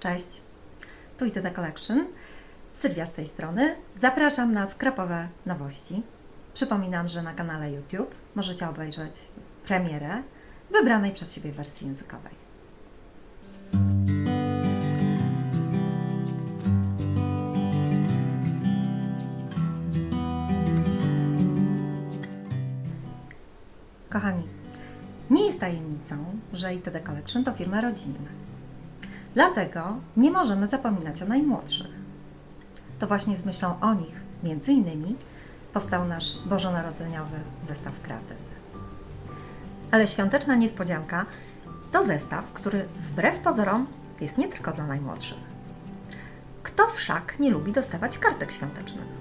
Cześć, tu ITD Collection. Sylwia z tej strony. Zapraszam na skrapowe nowości. Przypominam, że na kanale YouTube możecie obejrzeć premierę wybranej przez siebie wersji językowej. Kochani, nie jest tajemnicą, że ITD Collection to firma rodzinna. Dlatego nie możemy zapominać o najmłodszych. To właśnie z myślą o nich, między innymi, powstał nasz bożonarodzeniowy zestaw kreatywny. Ale świąteczna niespodzianka to zestaw, który wbrew pozorom jest nie tylko dla najmłodszych. Kto wszak nie lubi dostawać kartek świątecznych?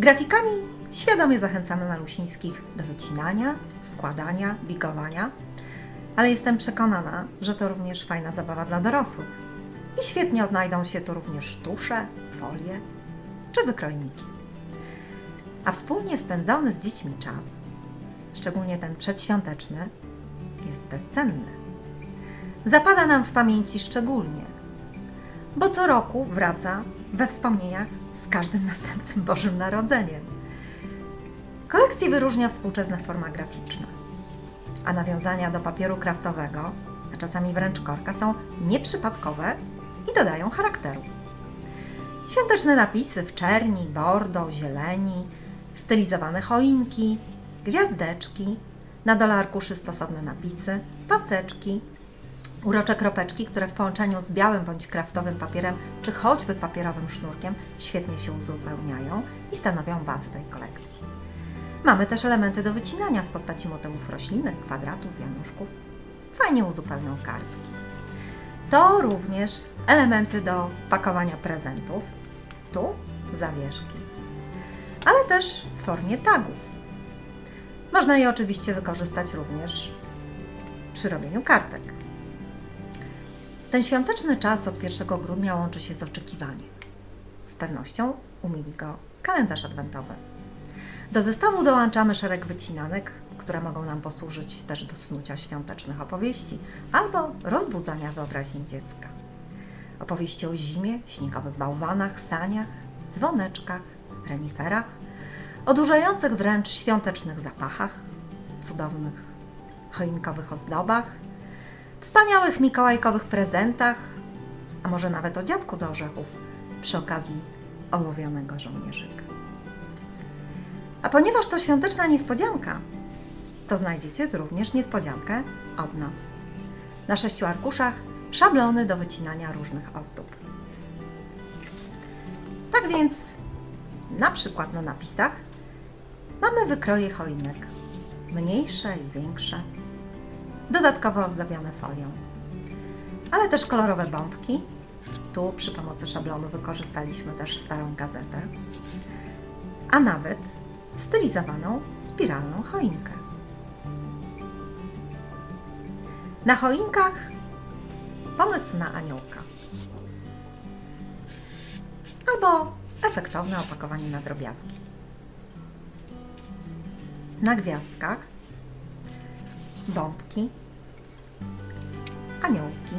Grafikami świadomie zachęcamy malusińskich do wycinania, składania, bigowania, ale jestem przekonana, że to również fajna zabawa dla dorosłych. I świetnie odnajdą się tu również tusze, folie czy wykrojniki. A wspólnie spędzony z dziećmi czas, szczególnie ten przedświąteczny, jest bezcenny. Zapada nam w pamięci szczególnie, bo co roku wraca we wspomnieniach z każdym następnym Bożym Narodzeniem. Kolekcję wyróżnia współczesna forma graficzna, a nawiązania do papieru kraftowego, a czasami wręcz korka, są nieprzypadkowe i dodają charakteru. Świąteczne napisy w czerni, bordo, zieleni, stylizowane choinki, gwiazdeczki, na dole arkuszy stosowne napisy, paseczki, urocze kropeczki, które w połączeniu z białym bądź kraftowym papierem, czy choćby papierowym sznurkiem świetnie się uzupełniają i stanowią bazę tej kolekcji. Mamy też elementy do wycinania w postaci motywów roślinnych, kwadratów, januszków. Fajnie uzupełnią kartki. To również elementy do pakowania prezentów. Tu zawieszki. Ale też w formie tagów. Można je oczywiście wykorzystać również przy robieniu kartek. Ten świąteczny czas od 1 grudnia łączy się z oczekiwaniem. Z pewnością umili go kalendarz adwentowy. Do zestawu dołączamy szereg wycinanek, które mogą nam posłużyć też do snucia świątecznych opowieści albo rozbudzania wyobraźni dziecka. Opowieści o zimie, śniegowych bałwanach, saniach, dzwoneczkach, reniferach, odurzających wręcz świątecznych zapachach, cudownych choinkowych ozdobach, wspaniałych mikołajkowych prezentach, a może nawet o dziadku do orzechów przy okazji ołowionego żołnierzyka. A ponieważ to świąteczna niespodzianka, to znajdziecie również niespodziankę od nas. Na sześciu arkuszach szablony do wycinania różnych ozdób. Tak więc, na przykład na napisach mamy wykroje choinek, mniejsze i większe, dodatkowo ozdabiane folią, ale też kolorowe bombki. Tu przy pomocy szablonu wykorzystaliśmy też starą gazetę, a nawet stylizowaną spiralną choinkę. Na choinkach pomysł na aniołka. Albo efektowne opakowanie na drobiazgi. Na gwiazdkach bombki, aniołki,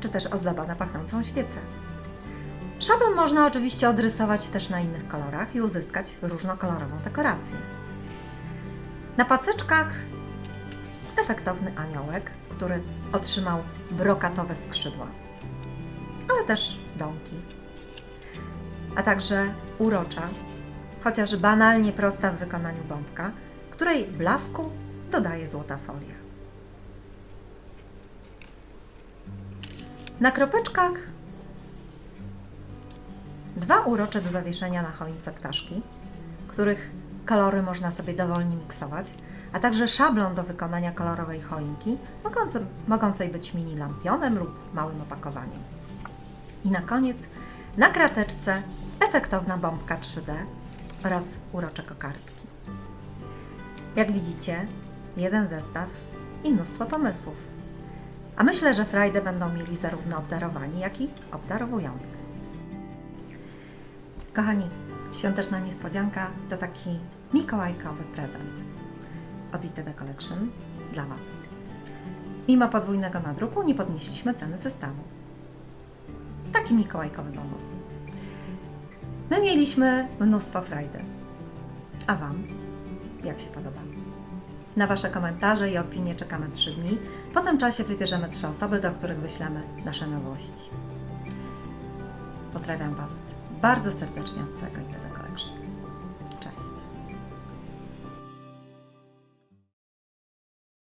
czy też ozdoba na pachnącą świecę. Szablon można oczywiście odrysować też na innych kolorach i uzyskać różnokolorową dekorację. Na paseczkach efektowny aniołek, który otrzymał brokatowe skrzydła, ale też domki, a także urocza, chociaż banalnie prosta w wykonaniu bombka, której blasku dodaje złota folia. Na kropeczkach dwa urocze do zawieszenia na choince ptaszki, których kolory można sobie dowolnie miksować, a także szablon do wykonania kolorowej choinki, mogący, mogącej być mini lampionem lub małym opakowaniem. I na koniec na krateczce efektowna bombka 3D oraz urocze kokardki. Jak widzicie, jeden zestaw i mnóstwo pomysłów. A myślę, że frajdę będą mieli zarówno obdarowani, jak i obdarowujący. Kochani, świąteczna niespodzianka to taki mikołajkowy prezent od ITD Collection dla Was. Mimo podwójnego nadruku nie podnieśliśmy ceny zestawu. Taki mikołajkowy bonus. My mieliśmy mnóstwo frajdy. A Wam? Jak się podoba? Na Wasze komentarze i opinie czekamy 3 dni. Po tym czasie wybierzemy 3 osoby, do których wyślemy nasze nowości. Pozdrawiam Was bardzo serdecznie od całego Collection.